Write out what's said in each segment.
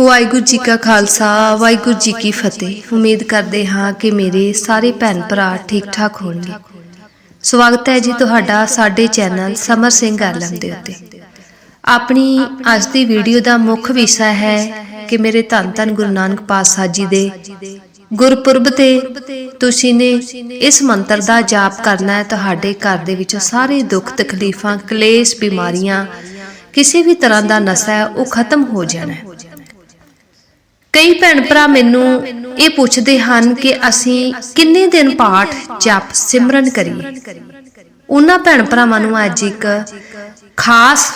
ਵਾਹਿਗੁਰੂ ਜੀ ਕਾ ਖਾਲਸਾ, ਵਾਹਿਗੁਰੂ ਜੀ ਕੀ ਫਤਿਹ। ਉਮੀਦ ਕਰਦੇ ਹਾਂ ਕਿ ਮੇਰੇ ਸਾਰੇ ਭੈਣ ਭਰਾ ਠੀਕ ਠਾਕ ਹੋਣਗੇ। ਸਵਾਗਤ ਹੈ ਜੀ ਤੁਹਾਡਾ ਸਾਡੇ ਚੈਨਲ ਸਮਰ ਸਿੰਘ ਆਲਮ ਦੇ ਉੱਤੇ। ਆਪਣੀ ਅੱਜ ਦੀ ਵੀਡੀਓ ਦਾ ਮੁੱਖ ਵਿਸ਼ਾ ਹੈ ਕਿ ਮੇਰੇ ਧੰਨ ਧੰਨ ਗੁਰੂ ਨਾਨਕ ਪਾਤਸ਼ਾਹ ਜੀ ਦੇ ਗੁਰਪੁਰਬ ਤੇ ਤੁਸੀਂ ਨੇ ਇਸ ਮੰਤਰ ਦਾ ਜਾਪ ਕਰਨਾ ਹੈ। ਤੁਹਾਡੇ ਘਰ ਦੇ ਵਿੱਚ ਸਾਰੇ ਦੁੱਖ, ਤਕਲੀਫਾਂ, ਕਲੇਸ਼, ਬਿਮਾਰੀਆਂ ਕਿਸੇ ਵੀ ਤਰ੍ਹਾਂ ਦਾ ਨਸ਼ਾ ਉਹ ਖਤਮ ਹੋ ਜਾਣਾ ਹੈ। ਕਈ ਭੈਣ ਭਰਾ ਮੈਨੂੰ ਇਹ ਪੁੱਛਦੇ ਹਨ ਕਿ ਅਸੀਂ ਕਿੰਨੇ ਦਿਨ ਪਾਠ ਜਪ ਸਿਮਰਨ ਕਰੀਏ? ਉਹਨਾਂ ਭੈਣ ਭਰਾਵਾਂ ਨੂੰ ਅੱਜ ਇੱਕ ਖਾਸ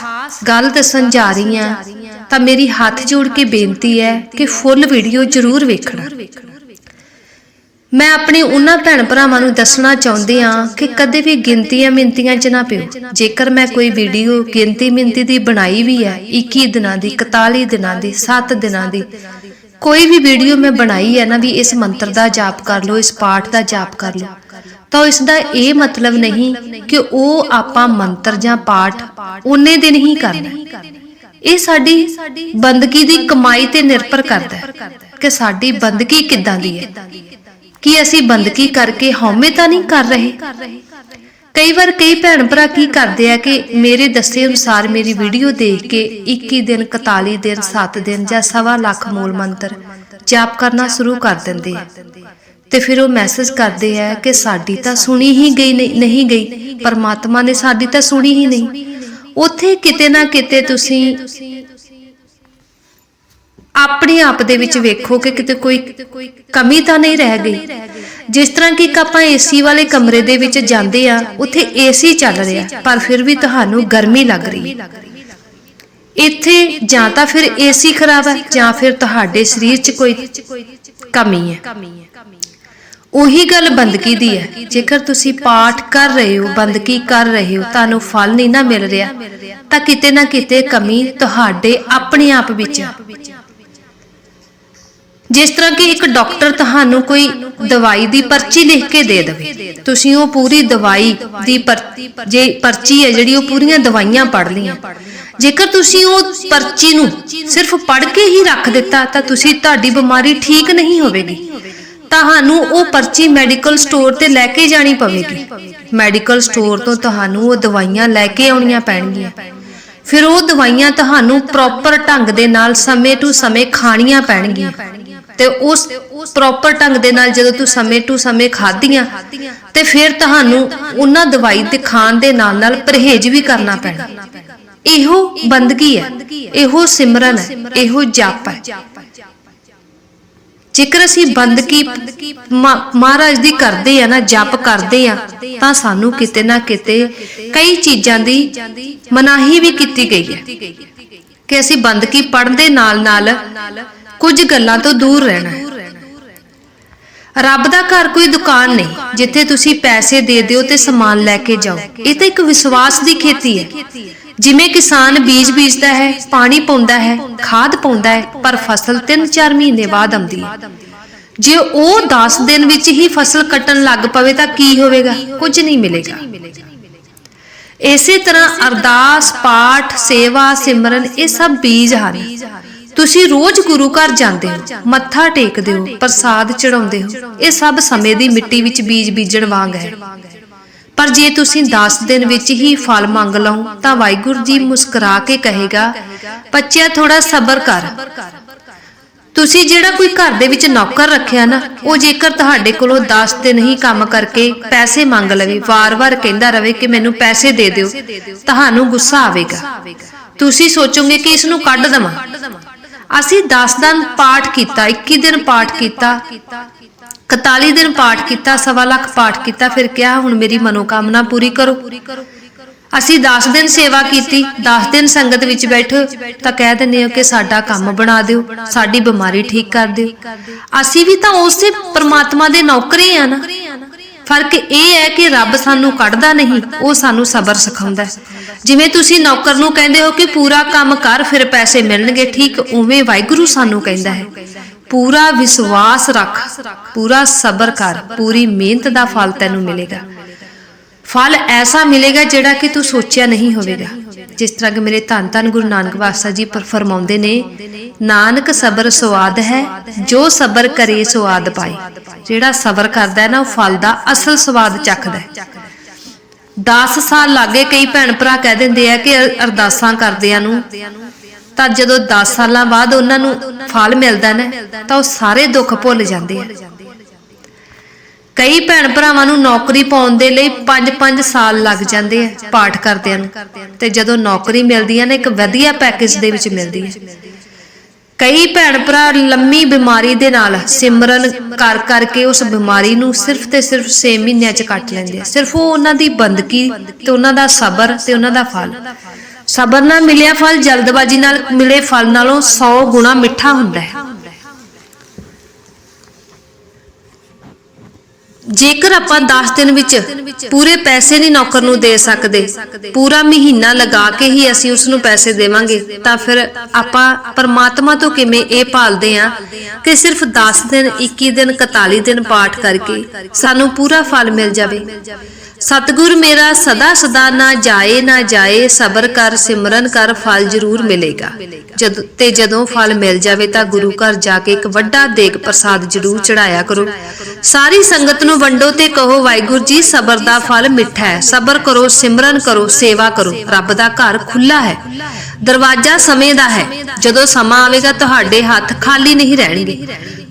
ਗੱਲ ਦੱਸਣ ਜਾ ਰਹੀ ਹਾਂ ਤਾਂ ਮੇਰੀ ਹੱਥ ਜੋੜ ਕੇ ਬੇਨਤੀ ਹੈ ਕਿ ਫੁੱਲ ਵੀਡੀਓ ਜ਼ਰੂਰ ਵੇਖਣਾ। ਮੈਂ ਆਪਣੇ ਉਹਨਾਂ ਭੈਣ ਭਰਾਵਾਂ ਨੂੰ ਦੱਸਣਾ ਚਾਹੁੰਦੀ ਹਾਂ ਕਿ ਕਦੇ ਵੀ ਗਿਣਤੀਆਂ ਮਿੰਤੀਆਂ 'ਚ ਨਾ ਪਿਓ। ਜੇਕਰ ਮੈਂ ਕੋਈ ਵੀਡੀਓ ਗਿਣਤੀ ਮਿੰਤੀ ਦੀ ਬਣਾਈ ਵੀ ਹੈ 21 ਦਿਨਾਂ ਦੀ 41 ਦਿਨਾਂ ਦੀ 7 ਦਿਨਾਂ ਦੀ ਕੋਈ ਵੀ ਵੀਡੀਓ ਮੈਂ ਬਣਾਈ ਹੈ ਨਾ ਵੀ ਇਸ ਮੰਤਰ ਦਾ ਜਾਪ ਕਰ ਲਓ, ਇਸ ਪਾਠ ਦਾ ਜਾਪ ਕਰ ਲਓ, ਤਾਂ ਇਸ ਦਾ ਇਹ ਮਤਲਬ ਨਹੀਂ ਕਿ ਉਹ ਆਪਾਂ ਮੰਤਰ ਜਾਂ ਪਾਠ ਉਹਨੇ ਦਿਨ ਹੀ ਕਰਨਾ ਇਹ ਸਾਡੀ ਬੰਦਗੀ ਦੀ ਕਮਾਈ ਤੇ ਨਿਰਭਰ ਕਰਦਾ ਹੈ ਕਿ ਸਾਡੀ ਬੰਦਗੀ ਕਿੱਦਾਂ ਦੀ ਹੈ। ਕੀ ਅਸੀਂ ਬੰਦਗੀ ਕਰਕੇ ਹਉਮੈ ਤਾਂ ਨਹੀਂ ਕਰ ਰਹੇ? ਕਈ ਵਾਰ ਕਈ ਭੈਣ ਭਰਾ ਕੀ ਕਰਦੇ ਆ ਕਿ ਮੇਰੇ ਦੱਸੇ ਅਨੁਸਾਰ ਮੇਰੀ ਵੀਡੀਓ ਦੇਖ ਕੇ 21 ਦਿਨ 41 ਦਿਨ 7 ਦਿਨ ਜਾਂ ਸਵਾ ਲੱਖ ਮੂਲ ਮੰਤਰ ਜਾਪ ਕਰਨਾ ਸ਼ੁਰੂ ਕਰ ਦਿੰਦੇ ਆ। ਤੇ ਫਿਰ ਉਹ ਮੈਸੇਜ ਕਰਦੇ ਆ ਕਿ ਸਾਡੀ ਤਾਂ ਸੁਣੀ ਹੀ ਗਈ ਨਹੀਂ ਨਹੀਂ ਗਈ, ਪਰਮਾਤਮਾ ਨੇ ਸਾਡੀ ਤਾਂ ਸੁਣੀ ਹੀ ਨਹੀਂ। ਉੱਥੇ ਕਿਤੇ ਨਾ ਕਿਤੇ ਤੁਸੀਂ ਆਪਣੇ ਆਪ ਦੇ ਵਿੱਚ ਵੇਖੋ ਕਿ ਕਿਤੇ ਕੋਈ ਕਮੀ ਤਾਂ ਨਹੀਂ ਰਹਿ ਗਈ। ਜਿਸ ਤਰ੍ਹਾਂ ਕਿ ਆਪਾਂ ਏਸੀ ਵਾਲੇ ਕਮਰੇ ਦੇ ਵਿੱਚ ਜਾਂਦੇ ਆ ਉੱਥੇ ਏਸੀ ਚੱਲ ਰਿਹਾ ਪਰ ਫਿਰ ਵੀ ਤੁਹਾਨੂੰ ਗਰਮੀ ਲੱਗ ਰਹੀ ਹੈ। ਇੱਥੇ ਜਾਂ ਤਾਂ ਫਿਰ ਏਸੀ ਖਰਾਬ ਹੈ ਜਾਂ ਫਿਰ ਤੁਹਾਡੇ ਸਰੀਰ 'ਚ ਕੋਈ ਕਮੀ ਹੈ। ਉਹੀ ਗੱਲ ਬੰਦਗੀ ਦੀ ਹੈ। ਜੇਕਰ ਤੁਸੀਂ ਪਾਠ ਕਰ ਰਹੇ ਹੋ ਬੰਦਗੀ ਕਰ ਰਹੇ ਹੋ ਤੁਹਾਨੂੰ ਫਲ ਨਹੀਂ ਨਾ ਮਿਲ ਰਿਹਾ ਤਾਂ ਕਿਤੇ ਨਾ ਕਿਤੇ ਕਮੀ ਤੁਹਾਡੇ ਆਪਣੇ ਆਪ ਵਿੱਚ ਹੈ ਜਿਸ ਤਰ੍ਹਾਂ ਕਿ ਇੱਕ ਡਾਕਟਰ ਤੁਹਾਨੂੰ ਕੋਈ ਦਵਾਈ ਦੀ ਪਰਚੀ ਲਿਖ ਕੇ ਦੇ ਦੇਵੇ। ਤੁਸੀਂ ਉਹ ਪੂਰੀ ਦਵਾਈ ਦੀ ਜੇ ਪਰਚੀ ਹੈ ਜਿਹੜੀ ਉਹ ਪੂਰੀਆਂ ਦਵਾਈਆਂ ਪੜ੍ਹ ਲਈਆਂ। ਜੇਕਰ ਤੁਸੀਂ ਉਹ ਪਰਚੀ ਨੂੰ ਸਿਰਫ ਪੜ੍ਹ ਕੇ ਹੀ ਰੱਖ ਦਿੱਤਾ, ਤਾਂ ਤੁਸੀਂ ਤੁਹਾਡੀ ਬਿਮਾਰੀ ਠੀਕ ਨਹੀਂ ਹੋਵੇਗੀ। ਤੁਹਾਨੂੰ ਉਹ ਪਰਚੀ ਮੈਡੀਕਲ ਸਟੋਰ ਤੇ ਲੈ ਕੇ ਜਾਣੀ ਪਵੇਗੀ। ਮੈਡੀਕਲ ਸਟੋਰ ਤੋਂ ਤੁਹਾਨੂੰ ਉਹ ਦਵਾਈਆਂ ਲੈ ਕੇ ਆਉਣੀਆਂ ਪੈਣਗੀਆਂ। ਫਿਰ ਉਹ ਦਵਾਈਆਂ ਤੁਹਾਨੂੰ ਪ੍ਰੋਪਰ ਢੰਗ ਦੇ ਨਾਲ ਸਮੇਂ ਟੂ ਸਮੇਂ ਖਾਣੀਆਂ ਪੈਣਗੀਆਂ। ਤੇ ਉਸ ਪ੍ਰੋਪਰ ਢੰਗ ਦੇ ਨਾਲ ਜਦੋਂ ਤੂੰ ਸਮੇਂ ਟੂ ਸਮੇਂ ਖਾਧੀਆਂ, ਤੇ ਫਿਰ ਤੁਹਾਨੂੰ ਉਹਨਾਂ ਦਵਾਈ ਦੇ ਖਾਣ ਦੇ ਨਾਲ ਨਾਲ ਪਰਹੇਜ਼ ਵੀ ਕਰਨਾ ਪੈਣਾ। ਇਹੋ ਬੰਦਗੀ ਹੈ, ਇਹੋ ਸਿਮਰਨ ਹੈ, ਇਹੋ ਜਪ ਹੈ। ਜੇਕਰ ਅਸੀਂ ਬੰਦਗੀ ਮਹਾਰਾਜ ਦੀ ਕਰਦੇ ਆ ਨਾ, ਜਪ ਕਰਦੇ ਆ, ਤਾਂ ਸਾਨੂੰ ਕਿਤੇ ਨਾ ਕਿਤੇ ਕਈ ਚੀਜ਼ਾਂ ਦੀ ਮਨਾਹੀ ਵੀ ਕੀਤੀ ਗਈ ਹੈ। ਕਿ ਅਸੀਂ ਬੰਦਗੀ ਪੜਨ ਦੇ ਨਾਲ ਨਾਲ ਕੁਝ ਗੱਲਾਂ ਤੋਂ ਦੂਰ ਰਹਿਣਾ ਹੈ। ਰੱਬ ਦਾ ਘਰ ਕੋਈ ਦੁਕਾਨ ਨਹੀਂ, ਜਿੱਥੇ ਤੁਸੀਂ ਪੈਸੇ ਦੇ ਦਿਓ ਤੇ ਸਮਾਨ ਲੈ ਕੇ ਜਾਓ। ਇਹ ਤਾਂ ਇੱਕ ਵਿਸ਼ਵਾਸ ਦੀ ਖੇਤੀ ਹੈ। ਜਿਵੇਂ ਕਿਸਾਨ ਬੀਜ ਬੀਜਦਾ ਹੈ, ਪਾਣੀ ਪਾਉਂਦਾ ਹੈ, ਖਾਦ ਪਾਉਂਦਾ ਹੈ, ਪਰ ਫਸਲ 3-4 ਮਹੀਨੇ ਬਾਅਦ ਆਉਂਦੀ ਹੈ। ਜੇ ਉਹ 10 ਦਿਨ ਵਿੱਚ ਹੀ ਫਸਲ ਕੱਟਣ ਲੱਗ ਪਵੇ ਤਾਂ ਕੀ ਹੋਵੇਗਾ? ਕੁਝ ਨਹੀਂ ਮਿਲੇਗਾ। ਇਸੇ ਤਰ੍ਹਾਂ ਅਰਦਾਸ, ਪਾਠ, ਸੇਵਾ, ਸਿਮਰਨ, ਇਹ ਸਭ ਬੀਜ ਹਨ। ਤੁਸੀਂ ਰੋਜ਼ ਗੁਰੂ ਘਰ ਜਾਂਦੇ ਹੋ, ਮੱਥਾ ਟੇਕਦੇ ਹੋ, ਪ੍ਰਸਾਦ ਚੜਾਉਂਦੇ ਹੋ। ਇਹ ਸਭ ਸਮੇਂ ਦੀ ਮਿੱਟੀ ਵਿੱਚ ਬੀਜ ਬੀਜਣ ਵਾਂਗ ਹੈ। ਪਰ ਜੇ ਤੁਸੀਂ 10 ਦਿਨ ਵਿੱਚ ਹੀ ਫਲ ਮੰਗ ਲਓ, ਤਾਂ ਵਾਹਿਗੁਰੂ ਜੀ ਮੁਸਕਰਾ ਕੇ ਕਹੇਗਾ, ਬੱਚਿਆ ਥੋੜਾ ਸਬਰ ਕਰ। ਤੁਸੀਂ ਜਿਹੜਾ ਕੋਈ ਘਰ ਦੇ ਵਿੱਚ ਨੌਕਰ ਰੱਖਿਆ ਨਾ, ਉਹ ਜੇਕਰ ਤੁਹਾਡੇ ਕੋਲੋਂ 10 ਦਿਨ ਹੀ ਕੰਮ ਕਰਕੇ ਪੈਸੇ ਮੰਗ ਲਵੇ, ਵਾਰ-ਵਾਰ ਕਹਿੰਦਾ ਰਵੇ ਕਿ ਮੈਨੂੰ ਪੈਸੇ ਦੇ ਦਿਓ, ਤੁਹਾਨੂੰ ਗੁੱਸਾ ਆਵੇਗਾ। ਤੁਸੀਂ ਸੋਚੋਗੇ ਕਿ ਇਸ ਨੂੰ ਕੱਢ ਦਵਾਂ। ਅਸੀਂ 10 ਦਿਨ ਪਾਠ ਕੀਤਾ 21 ਦਿਨ ਪਾਠ ਕੀਤਾ 41 ਦਿਨ ਪਾਠ ਕੀਤਾ, ਸਵਾ ਲੱਖ ਪਾਠ ਕੀਤਾ, ਫਿਰ ਕਿਹਾ ਹੁਣ ਮੇਰੀ ਮਨੋਕਾਮਨਾ ਪੂਰੀ ਕਰੋ। ਅਸੀਂ 10 ਦਿਨ ਸੇਵਾ ਕੀਤੀ 10 ਦਿਨ ਸੰਗਤ ਵਿੱਚ ਬੈਠੋ, ਤਾਂ ਕਹਿ ਦਿੰਦੇ ਹੋ ਕਿ ਸਾਡਾ ਕੰਮ ਬਣਾ ਦਿਓ, ਸਾਡੀ ਬਿਮਾਰੀ ਠੀਕ ਕਰ ਦਿਓ। ਅਸੀਂ ਵੀ ਤਾਂ ਉਸੇ ਪ੍ਰਮਾਤਮਾ ਦੇ ਨੌਕਰੀ ਆ ਨਾ। ਫ਼ਰਕ ਇਹ ਹੈ ਕਿ ਰੱਬ ਸਾਨੂੰ ਕੱਢਦਾ ਨਹੀਂ, ਉਹ ਸਾਨੂੰ ਸਬਰ ਸਿਖਾਉਂਦਾ ਹੈ। ਜਿਵੇਂ ਤੁਸੀਂ ਨੌਕਰ ਨੂੰ ਕਹਿੰਦੇ ਹੋ ਕਿ ਪੂਰਾ ਕੰਮ ਕਰ, ਫਿਰ ਪੈਸੇ ਮਿਲਣਗੇ, ਠੀਕ, ਉਵੇਂ ਵਾਹਿਗੁਰੂ ਸਾਨੂੰ ਕਹਿੰਦਾ ਹੈ। ਪੂਰਾ ਵਿਸ਼ਵਾਸ ਰੱਖ, ਪੂਰਾ ਸਬਰ ਕਰ, ਪੂਰੀ ਮਿਹਨਤ ਦਾ ਫਲ ਤੈਨੂੰ ਮਿਲੇਗਾ। ਫਲ ਐਸਾ ਮਿਲੇਗਾ ਜਿਹੜਾ ਕਿ ਤੂੰ ਸੋਚਿਆ ਨਹੀਂ ਹੋਵੇਗਾ। ਜਿਸ ਤਰ੍ਹਾਂ ਕਿ ਮੇਰੇ ਧੰਨ ਧੰਨ ਗੁਰੂ ਨਾਨਕ ਪਾਤਸ਼ਾਹ ਜੀ ਫਰਮਾਉਂਦੇ ਨੇ, ਨਾਨਕ ਸਬਰ ਸਵਾਦ ਹੈ, ਜੋ ਸਬਰ ਕਰੇ ਸਵਾਦ ਪਾਏ। ਜਿਹੜਾ ਸਬਰ ਕਰਦਾ ਹੈ ਨਾ, ਉਹ ਫਲ ਦਾ ਅਸਲ ਸਵਾਦ ਚੱਖਦਾ ਹੈ। 10 ਸਾਲ ਲਾਗੇ ਕਈ ਭੈਣ ਭਰਾ ਕਹਿ ਦਿੰਦੇ ਆ ਕਿ ਅਰਦਾਸਾਂ ਕਰਦਿਆਂ ਨੂੰ, ਤਾਂ ਜਦੋਂ 10 ਸਾਲਾਂ ਬਾਅਦ ਉਹਨਾਂ ਨੂੰ ਫਲ ਮਿਲਦਾ ਨਾ, ਤਾਂ ਉਹ ਸਾਰੇ ਦੁੱਖ ਭੁੱਲ ਜਾਂਦੇ ਆ। ਕਈ ਭੈਣ ਭਰਾਵਾਂ ਨੂੰ ਨੌਕਰੀ ਪਾਉਣ ਦੇ ਲਈ 5-5 ਸਾਲ ਲੱਗ ਜਾਂਦੇ ਆ ਪਾਠ ਕਰਦਿਆਂ ਨੂੰ। ਤੇ ਜਦੋਂ ਨੌਕਰੀ ਮਿਲਦੀ ਹੈ ਨਾ, ਇੱਕ ਵਧੀਆ ਪੈਕੇਜ ਦੇ ਵਿੱਚ ਮਿਲਦੀ ਹੈ ਕਈ ਭੈਣ ਭਰਾ ਲੰਮੀ ਬਿਮਾਰੀ ਦੇ ਨਾਲ ਸਿਮਰਨ ਕਰ ਕਰਕੇ ਉਸ ਬਿਮਾਰੀ ਨੂੰ ਸਿਰਫ ਤੇ ਸਿਰਫ 6 ਮਹੀਨਿਆਂ ਚ ਕੱਟ ਲੈਂਦੇ ਆ। ਸਿਰਫ ਉਹ ਉਹਨਾਂ ਦੀ ਬੰਦਗੀ ਤੇ ਉਹਨਾਂ ਦਾ ਸਬਰ ਤੇ ਉਹਨਾਂ ਦਾ ਫਲ। ਸਬਰ ਨਾਲ ਮਿਲਿਆ ਫਲ, ਜਲਦਬਾਜ਼ੀ ਨਾਲ ਮਿਲੇ ਫਲ ਨਾਲੋਂ 100 ਗੁਣਾ ਮਿੱਠਾ ਹੁੰਦਾ ਹੈ। ਜੇਕਰ ਆਪਾਂ 10 ਦਿਨ ਵਿੱਚ ਪੂਰੇ ਪੈਸੇ ਨਹੀਂ ਨੌਕਰ ਨੂੰ ਦੇ ਸਕਦੇ, ਪੂਰਾ ਮਹੀਨਾ ਲਗਾ ਕੇ ਹੀ ਅਸੀਂ ਉਸ ਨੂੰ ਪੈਸੇ ਦੇਵਾਂਗੇ, ਤਾਂ ਫਿਰ ਆਪਾਂ ਪਰਮਾਤਮਾ ਤੋਂ ਕਿਵੇਂ ਇਹ ਭਾਲਦੇ ਆ ਕਿ ਸਿਰਫ 10 ਦਿਨ 21 ਦਿਨ 41 ਦਿਨ ਪਾਠ ਕਰਕੇ ਸਾਨੂੰ ਪੂਰਾ ਫਲ ਮਿਲ ਜਾਵੇ? ਸਤਿਗੁਰ ਮੇਰਾ ਸਦਾ ਸਦਾ ਨਾ ਜਾਏ ਨਾ ਜਾਏ, ਸਬਰ ਕਰ, ਸਿਮਰਨ ਕਰ, ਫਲ ਜ਼ਰੂਰ ਮਿਲੇਗਾ। ਜਦ ਤੇ ਜਦੋਂ ਫਲ ਮਿਲ ਜਾਵੇ ਤਾਂ ਗੁਰੂ ਘਰ ਜਾ ਕੇ ਇੱਕ ਵੱਡਾ ਦੇਗ ਪ੍ਰਸਾਦ ਜ਼ਰੂਰ ਚੜਾਇਆ ਕਰੋ। ਸਾਰੀ ਸੰਗਤ ਨੂੰ ਵੰਡੋ ਤੇ ਕਹੋ, ਵਾਹਿਗੁਰੂ ਜੀ, ਸਬਰ ਦਾ ਫਲ ਮਿੱਠਾ ਹੈ। ਸਬਰ ਕਰੋ, ਸਿਮਰਨ ਕਰੋ, ਸੇਵਾ ਕਰੋ। ਰੱਬ ਦਾ ਘਰ ਖੁੱਲਾ ਹੈ। ਦਰਵਾਜ਼ਾ ਸਮੇਂ ਦਾ ਹੈ। ਜਦੋਂ ਸਮਾਂ ਆਵੇਗਾ, ਤੁਹਾਡੇ ਹੱਥ ਖਾਲੀ ਨਹੀਂ ਰਹਿਣਗੇ।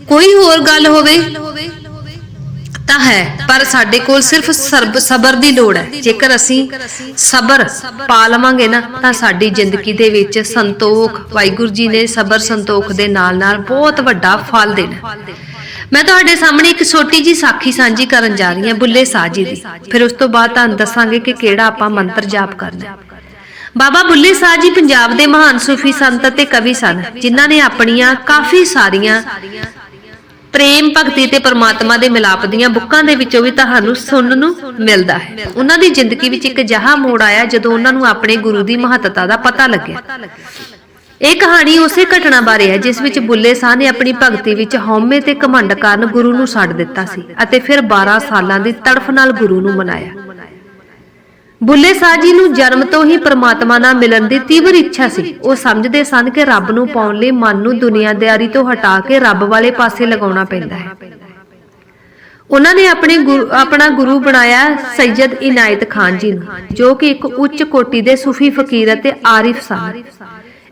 ਕੋਈ ਹੋਰ ਗੱਲ ਹੋਵੇ? ਤਾਂ ਹੈ, ਪਰ ਸਾਡੇ ਕੋਲ ਸਿਰਫ ਸਬਰ ਦੀ ਲੋੜ ਹੈ। ਜੇਕਰ ਅਸੀਂ ਸਬਰ ਪਾ ਲਵਾਂਗੇ ਨਾ, ਤਾਂ ਸਾਡੀ ਜ਼ਿੰਦਗੀ ਦੇ ਵਿੱਚ ਸੰਤੋਖ, ਵਾਹਿਗੁਰੂ ਜੀ ਨੇ ਸਬਰ ਸੰਤੋਖ ਦੇ ਨਾਲ ਨਾਲ ਬਹੁਤ ਵੱਡਾ ਫਲ ਦੇਣਾ। ਮੈਂ ਤੁਹਾਡੇ ਸਾਹਮਣੇ ਇੱਕ ਛੋਟੀ ਜੀ ਸਾਖੀ ਸਾਂਝੀ ਕਰਨ ਜਾ ਰਹੀ ਹਾਂ, ਬੁੱਲੇ ਸਾਹ ਜੀ ਦੀ। ਫਿਰ ਉਸ ਤੋਂ ਬਾਅਦ ਤੁਹਾਨੂੰ ਦੱਸਾਂਗੇ ਕਿ ਕਿਹੜਾ ਆਪਾਂ ਮੰਤਰ ਜਾਪ ਕਰਨਾ ਹੈ। ਬਾਬਾ ਬੁੱਲੇ ਸਾਹ ਜੀ ਪੰਜਾਬ ਦੇ ਮਹਾਨ ਸੂਫੀ ਸੰਤ ਅਤੇ ਕਵੀ ਸਨ, ਜਿਨ੍ਹਾਂ ਨੇ ਆਪਣੀਆਂ ਕਾਫੀ ਸਾਰੀਆਂ ਪ੍ਰੇਮ ਭਗਤੀ ਤੇ ਪਰਮਾਤਮਾ ਦੇ ਮਿਲਾਪ ਦੀਆਂ ਬੁੱਕਾਂ ਦੇ ਵਿੱਚੋਂ ਵੀ ਤੁਹਾਨੂੰ ਸੁਣਨ ਨੂੰ ਮਿਲਦਾ ਹੈ। ਉਹਨਾਂ ਦੀ ਜ਼ਿੰਦਗੀ ਵਿੱਚ ਇੱਕ ਜਹਾ ਮੋੜ ਆਇਆ ਜਦੋਂ ਉਹਨਾਂ ਨੂੰ ਆਪਣੇ ਗੁਰੂ ਦੀ ਮਹੱਤਤਾ ਦਾ ਪਤਾ ਲੱਗਿਆ। ਇਹ ਕਹਾਣੀ ਉਸੇ ਘਟਨਾ ਬਾਰੇ ਹੈ ਜਿਸ ਵਿੱਚ ਬੁੱਲੇ ਸਾਹ ਨੇ ਆਪਣੀ ਭਗਤੀ ਵਿੱਚ ਹਉਮੈ ਤੇ ਘਮੰਡ ਕਾਰਨ ਗੁਰੂ ਨੂੰ ਛੱਡ ਦਿੱਤਾ ਸੀ ਅਤੇ ਫਿਰ 12 ਸਾਲਾਂ ਦੀ ਤੜਫ ਨਾਲ ਗੁਰੂ ਨੂੰ ਮਨਾਇਆ। ਬੁੱਲੇ ਸਾਹ ਜੀ ਨੂੰ ਜਨਮ ਤੋਂ ਹੀ ਪ੍ਰਮਾਤਮਾ ਨਾਲ ਮਿਲਣ ਦੀ ਤੀਵਰ ਇੱਛਾ ਸੀ। ਉਹ ਸਮਝਦੇ ਸਨ ਕਿ ਰੱਬ ਨੂੰ ਪਾਉਣ ਲਈ ਮਨ ਨੂੰ ਦੁਨੀਆਦਾਰੀ ਤੋਂ ਹਟਾ ਕੇ ਰੱਬ ਵਾਲੇ ਪਾਸੇ ਲਗਾਉਣਾ ਪੈਂਦਾ ਹੈ। ਉਹਨਾਂ ਨੇ ਆਪਣੇ ਆਪਣਾ ਗੁਰੂ ਬਣਾਇਆ ਸੈਯਦ ਇਨਾਇਤ ਖਾਨ ਜੀ ਨੂੰ, ਜੋ ਕਿ ਇੱਕ ਉੱਚ ਕੋਟੀ ਦੇ ਸੂਫੀ ਫਕੀਰ ਅਤੇ ਆਰਿਫ ਸਨ।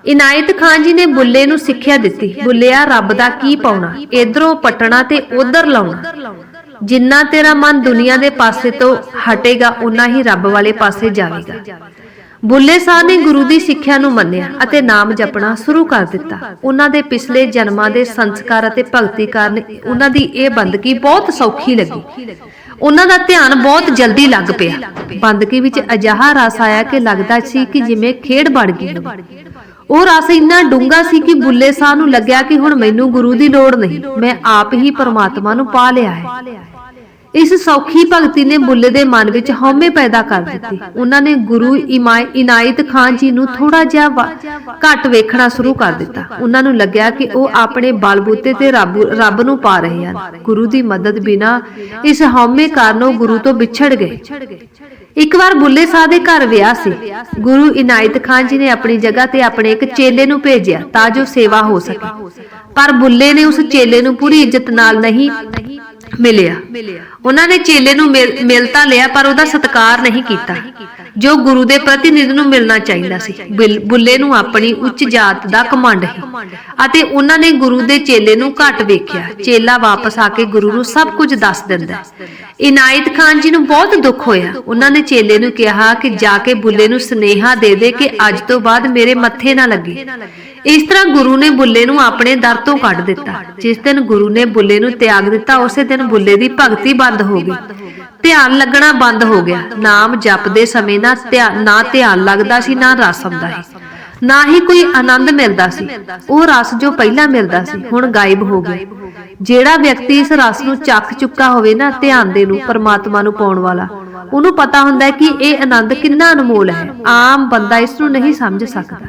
ਇਨਾਇਤ ਖਾਨ ਜੀ ਨੇ ਬੁੱਲੇ ਨੂੰ ਸਿੱਖਿਆ ਦਿੱਤੀ। ਬੁੱਲਿਆ, ਰੱਬ ਦਾ ਕੀ ਪਾਉਣਾ? ਇਧਰੋਂ ਪਟਣਾ ਤੇ ਉਧਰ ਲਾਉਣਾ? ਜਿੰਨਾ ਤੇਰਾ ਮਨ ਦੁਨੀਆ ਦੇ ਪਾਸੇ ਤੋਂ ਹਟੇਗਾ ਉਨਾ ਹੀ ਰੱਬ ਵਾਲੇ ਪਾਸੇ ਜਾਵੇਗਾ। ਬੁੱਲੇ ਸਾਹ ਨੇ ਗੁਰੂ ਦੀ ਸਿੱਖਿਆ ਨੂੰ ਮੰਨਿਆ ਅਤੇ ਨਾਮ ਜਪਣਾ ਸ਼ੁਰੂ ਕਰ ਦਿੱਤਾ। ਉਹਨਾਂ ਦੇ ਪਿਛਲੇ ਜਨਮਾਂ ਦੇ ਸੰਸਕਾਰ ਅਤੇ ਭਗਤੀ ਕਾਰਨ ਉਹਨਾਂ ਦੀ ਇਹ ਬੰਦਗੀ ਬਹੁਤ ਸੌਖੀ ਲੱਗੀ। ਉਹਨਾਂ ਦਾ ਧਿਆਨ ਬਹੁਤ ਜਲਦੀ ਲੱਗ ਪਿਆ। ਬੰਦਗੀ ਵਿੱਚ ਅਜਿਹਾ ਰਸ ਆਇਆ ਕਿ ਲੱਗਦਾ ਸੀ ਕਿ ਜਿਵੇਂ ਖੇਡ ਬਣ ਗਈ ਉਹ ਰਸ ਇੰਨਾ ਡੂੰਘਾ ਸੀ ਕਿ ਬੁੱਲੇ ਸਾਹ ਨੂੰ ਲੱਗਿਆ ਕਿ ਹੁਣ ਮੈਨੂੰ ਗੁਰੂ ਦੀ ਲੋੜ ਨਹੀਂ। ਮੈਂ ਆਪ ਹੀ ਪਰਮਾਤਮਾ ਨੂੰ ਪਾ ਲਿਆ ਹੈ। ਇਸ ਸੌਖੀ ਭਗਤੀ ਨੇ ਬੁੱਲੇ ਦੇ ਮਨ ਵਿੱਚ ਹਉਮੈ ਪੈਦਾ ਕਰ ਦਿੱਤੀ। ਉਹਨਾਂ ਨੇ ਗੁਰੂ ਇਨਾਇਤ ਖਾਨ ਜੀ ਨੂੰ ਥੋੜਾ ਜਿਹਾ ਘੱਟ ਵੇਖਣਾ ਸ਼ੁਰੂ ਕਰ ਦਿੱਤਾ। ਉਹਨਾਂ ਨੂੰ ਲੱਗਿਆ ਕਿ ਉਹ ਆਪਣੇ ਬਲਬੂਤੇ ਤੇ ਰੱਬ ਰੱਬ ਨੂੰ ਪਾ ਰਹੇ ਹਨ। ਗੁਰੂ ਦੀ ਮਦਦ ਬਿਨਾ ਇਸ ਹਉਮੈ ਕਾਰਨ ਉਹ ਗੁਰੂ ਤੋਂ ਵਿਛੜ ਗਏ। ਇੱਕ ਵਾਰ ਬੁੱਲੇ ਸਾਹ ਦੇ ਘਰ ਵਿਆਹ ਸੀ। ਗੁਰੂ ਇਨਾਇਤ ਖਾਨ ਜੀ ਨੇ ਆਪਣੀ ਜਗ੍ਹਾ ਤੇ ਆਪਣੇ ਇੱਕ ਚੇਲੇ ਨੂੰ ਭੇਜਿਆ ਤਾਂ ਜੋ ਸੇਵਾ ਹੋ ਸਕੇ। ਪਰ ਬੁੱਲੇ ਨੇ ਉਸ ਚੇਲੇ ਨੂੰ ਪੂਰੀ ਇੱਜ਼ਤ ਨਾਲ ਨਹੀਂ ਮਿਲਿਆ। ਉਹਨਾਂ ਨੇ ਚੇਲੇ ਨੂੰ ਮਿਲ ਤਾਂ ਲਿਆ ਪਰ ਉਹਦਾ ਸਤਿਕਾਰ ਨਹੀਂ ਕੀਤਾ। ਜੋ ਗੁਰੂ ਦੇ ਪ੍ਰਤੀਨਿਧ ਨੂੰ ਮਿਲਣਾ ਚਾਹੀਦਾ ਸੀ। ਬਿਲ- ਨੂੰ ਆਪਣੀ ਉੱਚ ਜਾਤ ਦਾ ਕਮੰਡ ਹੈ ਅਤੇ ਉਹਨਾਂ ਨੇ ਗੁਰੂ ਦੇ ਚੇਲੇ ਨੂੰ ਘੱਟ ਵੇਖਿਆ। ਚੇਲਾ ਵਾਪਸ ਆ ਕੇ ਗੁਰੂ ਨੂੰ ਸਭ ਕੁਝ ਦੱਸ ਦਿੰਦਾ। ਇਨਾਇਤ ਖਾਨ ਜੀ ਨੂੰ ਬਹੁਤ ਦੁੱਖ ਹੋਇਆ। ਉਹਨਾਂ ਨੇ ਚੇਲੇ ਨੂੰ ਕਿਹਾ ਕਿ ਜਾ ਕੇ ਬੁੱਲੇ ਨੂੰ ਸਨੇਹਾ ਦੇ ਦੇ ਕਿ ਅੱਜ ਤੋਂ ਬਾਅਦ ਮੇਰੇ ਮੱਥੇ ਨਾ ਲੱਗੇ। ਇਸ ਤਰ੍ਹਾਂ ਗੁਰੂ ਨੇ ਬੁੱਲੇ ਨੂੰ ਆਪਣੇ ਦਰ ਤੋਂ ਕੱਢ ਦਿੱਤਾ। ਜਿਸ ਦਿਨ ਗੁਰੂ ਨੇ ਬੁੱਲੇ ਨੂੰ ਤਿਆਗ ਦਿੱਤਾ ਉਸੇ ਦਿਨ ਬੁੱਲੇ ਦੀ ਭਗਤੀ ਬੰਦ ਹੋ ਗਈ। ਧਿਆਨ ਲੱਗਣਾ ਬੰਦ ਹੋ ਗਿਆ। ਨਾਮ ਜਪਦੇ ਸਮੇਂ ਨਾ ਧਿਆਨ ਨਾ ਧਿਆਨ ਲੱਗਦਾ ਸੀ, ਨਾ ਰਸ ਆਉਂਦਾ ਸੀ। ਨਾ ਹੀ ਕੋਈ ਆਨੰਦ ਮਿਲਦਾ ਸੀ। ਉਹ ਰਸ ਜੋ ਪਹਿਲਾਂ ਮਿਲਦਾ ਸੀ, ਹੁਣ ਗਾਇਬ ਹੋ ਗਿਆ। ਜਿਹੜਾ ਵਿਅਕਤੀ ਇਸ ਰਸ ਨੂੰ ਚੱਖ ਚੁੱਕਾ ਹੋਵੇ ਨਾ ਧਿਆਨ ਦੇ ਨੂੰ, ਪਰਮਾਤਮਾ ਨੂੰ ਪਾਉਣ ਵਾਲਾ, ਉਹਨੂੰ ਪਤਾ ਹੁੰਦਾ ਹੈ ਕਿ ਇਹ ਆਨੰਦ ਕਿੰਨਾ ਅਨਮੋਲ ਹੈ। ਆਮ ਬੰਦਾ ਇਸ ਨੂੰ ਨਹੀਂ ਸਮਝ ਸਕਦਾ।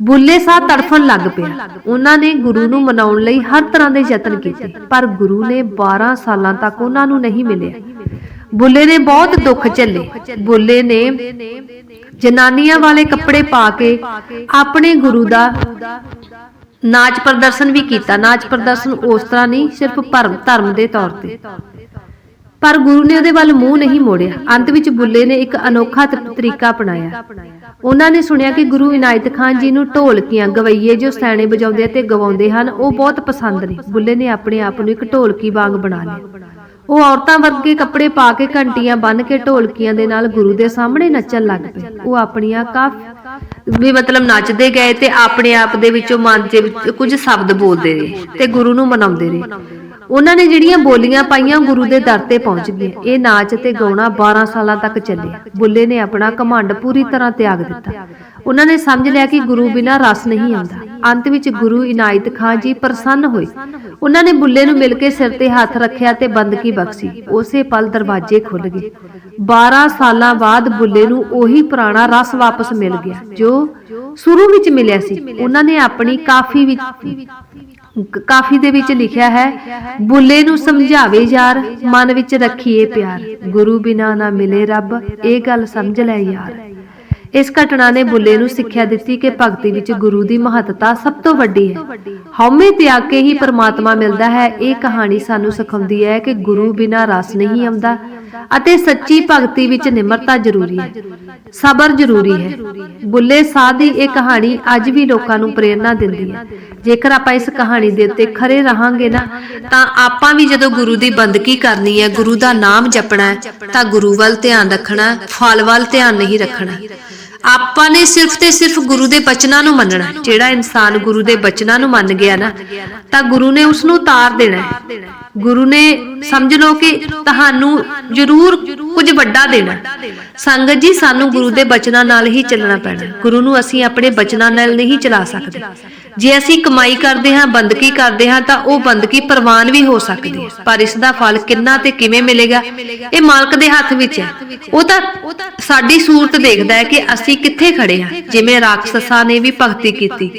ਬੁੱਲੇ ਸਾਹ ਤੜਫਣ ਲੱਗ ਪਿਆ। ਉਹਨਾਂ ਨੇ ਗੁਰੂ ਨੂੰ ਮਨਾਉਣ ਲਈ ਹਰ ਤਰ੍ਹਾਂ ਦੇ ਯਤਨ ਕੀਤੇ, ਪਰ ਗੁਰੂ ਨੇ 12 ਸਾਲਾਂ ਤੱਕ ਉਹਨਾਂ ਨੂੰ ਨਹੀਂ ਮਿਲਿਆ। ਬੁੱਲੇ ਨੇ ਬਹੁਤ ਦੁੱਖ ਝੱਲੇ। ਬੁੱਲੇ ਨੇ ਜਨਾਨੀਆਂ ਵਾਲੇ ਕੱਪੜੇ ਪਾ ਕੇ ਆਪਣੇ ਗੁਰੂ ਦਾ ਨਾਚ ਪ੍ਰਦਰਸ਼ਨ ਵੀ ਕੀਤਾ। ਨਾਚ ਪ੍ਰਦਰਸ਼ਨ ਉਸ ਤਰ੍ਹਾਂ ਨਹੀਂ, ਸਿਰਫ ਧਰਮ ਦੇ ਤੌਰ ਤੇ। ਪਰ ਗੁਰੂ ਨੇ ਉਹਦੇ ਵੱਲ ਮੂੰਹ ਨਹੀਂ ਮੋੜਿਆ। ਅੰਤ ਵਿੱਚ ਬੁੱਲੇ ਨੇ ਇੱਕ ਅਨੋਖਾ ਤਰੀਕਾ ਅਪਣਾਇਆ। ਉਹਨਾਂ ਨੇ ਸੁਣਿਆ ਕਿ ਗੁਰੂ ਇਨਾਇਤ ਖਾਨ ਜੀ ਨੂੰ ਢੋਲਕੀਆਂ ਗਵਈਏ ਜੋ ਸੈਣੇ ਵਜਾਉਂਦੇ ਅਤੇ ਗਵਾਉਂਦੇ ਹਨ, ਉਹ ਬਹੁਤ ਪਸੰਦ ਨੇ। ਬੁੱਲੇ ਨੇ ਆਪਣੇ ਆਪ ਨੂੰ ਇੱਕ ਢੋਲਕੀ ਵਾਂਗ ਬਣਾ ਲਿਆ। ਉਹ ਔਰਤਾਂ ਵਰਗੇ ਕੱਪੜੇ ਪਾ ਕੇ ਘੰਟੀਆਂ ਬੰਨ ਕੇ ਢੋਲਕੀਆਂ ਦੇ ਨਾਲ ਗੁਰੂ ਦੇ ਸਾਹਮਣੇ ਨੱਚਣ ਲੱਗ ਪਏ। ਉਹ ਆਪਣੀਆਂ ਕਾਫ ਵੀ ਮਤਲਬ ਨੱਚਦੇ ਗਏ ਤੇ ਆਪਣੇ ਆਪ ਦੇ ਵਿੱਚੋਂ ਮਨ ਦੇ ਵਿੱਚ ਕੁਝ ਸ਼ਬਦ ਬੋਲਦੇ ਰਹੇ ਤੇ ਗੁਰੂ ਨੂੰ ਮਨਾਉਂਦੇ ਰਹੇ। ਉਹਨਾਂ ਨੇ ਜਿਹੜੀਆਂ ਬੋਲੀਆਂ ਪਾਈਆਂ ਗੁਰੂ ਦੇ ਦਰ ਤੇ ਪਹੁੰਚ ਗਈਆਂ। ਇਹ ਨਾਚ ਤੇ ਗਾਉਣਾ 12 ਸਾਲਾਂ ਤੱਕ ਚੱਲਿਆ। ਬੁੱਲੇ ਨੇ ਆਪਣਾ ਘਮੰਡ ਪੂਰੀ ਤਰ੍ਹਾਂ ਤਿਆਗ ਦਿੱਤਾ। ਉਹਨਾਂ ਨੇ ਸਮਝ ਲਿਆ ਕਿ ਗੁਰੂ ਬਿਨਾਂ ਰਸ ਨਹੀਂ ਆਉਂਦਾ। ਅੰਤ ਵਿੱਚ ਗੁਰੂ ਇਨਾਇਤ ਖਾਨ ਜੀ ਪ੍ਰਸੰਨ ਹੋਏ। ਉਹਨਾਂ ਨੇ ਬੁੱਲੇ ਨੂੰ ਮਿਲ ਕੇ ਸਿਰ ਤੇ ਹੱਥ ਰੱਖਿਆ ਤੇ ਬੰਦਗੀ ਬਖਸ਼ੀ। ਉਸੇ ਪਲ ਦਰਵਾਜ਼ੇ ਖੁੱਲ ਗਏ। 12 ਸਾਲਾਂ ਬਾਅਦ ਬੁੱਲੇ ਨੂੰ ਉਹੀ ਪੁਰਾਣਾ ਰਸ ਵਾਪਸ ਮਿਲ ਗਿਆ, ਜੋ ਸ਼ੁਰੂ ਵਿੱਚ ਮਿਲਿਆ ਸੀ। ਉਹਨਾਂ ਨੇ ਆਪਣੀ ਕਾਫੀ ਵਿੱਚ ਕਾਫੀ ਦੇ ਵਿੱਚ ਲਿਖਿਆ ਹੈ, ਬੁੱਲੇ ਨੂੰ ਸਮਝਾਵੇ ਯਾਰ, ਮਨ ਵਿੱਚ ਰੱਖੀਏ ਪਿਆਰ। ਗੁਰੂ ਬਿਨਾ ਨਾ ਮਿਲੇ ਰੱਬ, ਇਹ ਗੱਲ ਸਮਝ ਲੈ ਯਾਰ। ਇਸ ਘਟਨਾ ਨੇ ਬੁੱਲੇ ਨੂੰ ਸਿੱਖਿਆ ਦਿੱਤੀ ਕਿ ਭਗਤੀ ਵਿੱਚ ਗੁਰੂ ਦੀ ਮਹੱਤਤਾ ਸਭ ਤੋਂ ਵੱਡੀ ਹੈ। ਹਉਮੈ ਤਿਆਗ ਕੇ ਹੀ ਪਰਮਾਤਮਾ ਮਿਲਦਾ ਹੈ, ਇਹ ਕਹਾਣੀ ਸਾਨੂੰ ਸਿਖਾਉਂਦੀ ਹੈ ਕਿ ਗੁਰੂ ਬਿਨਾ ਰਸ ਨਹੀਂ ਆਉਂਦਾ। ਅਤੇ ਸੱਚੀ ਭਗਤੀ ਵਿੱਚ ਨਿਮਰਤਾ ਜ਼ਰੂਰੀ ਹੈ। ਸਬਰ ਜ਼ਰੂਰੀ ਹੈ। ਬੁੱਲੇ ਸਾਹ ਦੀ ਇਹ ਕਹਾਣੀ ਅੱਜ ਵੀ ਲੋਕਾਂ ਨੂੰ ਪ੍ਰੇਰਣਾ ਦਿੰਦੀ ਹੈ। ਜੇਕਰ ਆਪਾਂ ਇਸ ਕਹਾਣੀ ਦੇ ਉੱਤੇ ਖਰੇ ਰਹਾਂਗੇ ਨਾ ਤਾਂ ਆਪਾਂ ਵੀ ਜਦੋਂ ਗੁਰੂ ਦੀ ਬੰਦਗੀ ਕਰਨੀ ਹੈ ਗੁਰੂ ਦਾ ਨਾਮ ਜਪਣਾ ਹੈ, ਤਾਂ ਗੁਰੂ ਵੱਲ ਧਿਆਨ ਰੱਖਣਾ ਫਲ ਵੱਲ ਧਿਆਨ ਨਹੀਂ ਰੱਖਣਾ। ਆਪਾਂ ਨੇ ਸਿਰਫ ਤੇ ਸਿਰਫ ਗੁਰੂ ਦੇ ਬਚਨਾਂ ਨੂੰ ਮੰਨਣਾ ਜਿਹੜਾ ਇਨਸਾਨ ਗੁਰੂ ਦੇ ਬਚਨਾਂ ਨੂੰ ਮੰਨ ਗਿਆ ਨਾ, ਤਾਂ ਗੁਰੂ ਨੇ ਉਸ ਨੂੰ ਉਤਾਰ ਦੇਣਾ ਗੁਰੂ ਨੇ ਸਮਝ ਲਓ ਕਿ ਤੁਹਾਨੂੰ ਜ਼ਰੂਰ ਕੁਝ ਵੱਡਾ ਦੇਣਾ ਸੰਗਤ ਜੀ, ਸਾਨੂੰ ਗੁਰੂ ਦੇ ਬਚਨਾਂ ਨਾਲ ਹੀ ਚੱਲਣਾ ਪੈਣਾ ਗੁਰੂ ਨੂੰ ਅਸੀਂ ਆਪਣੇ ਬਚਨਾਂ ਨਾਲ ਨਹੀਂ ਚਲਾ ਸਕਦੇ। ਜੇ ਅਸੀਂ ਕਮਾਈ ਕਰਦੇ ਹਾਂ, ਬੰਦਗੀ ਕਰਦੇ ਹਾਂ, ਤਾਂ ਉਹ ਬੰਦਗੀ ਪ੍ਰਵਾਨ ਵੀ ਹੋ ਸਕਦੀ ਹੈ। ਪਰ ਇਸ ਦਾ ਫਲ ਕਿੰਨਾ ਤੇ ਕਿਵੇਂ ਮਿਲੇਗਾ? ਇਹ ਮਾਲਕ ਦੇ ਹੱਥ ਵਿੱਚ ਹੈ। ਉਹ ਤਾਂ ਸਾਡੀ ਸੂਰਤ ਦੇਖਦਾ ਹੈ ਕਿ ਅਸੀਂ ਕਿੱਥੇ ਖੜੇ ਹਾਂ। ਜਿਵੇਂ ਰਾਖਸਸਾਂ ਨੇ ਵੀ ਭਗਤੀ ਕੀਤੀ।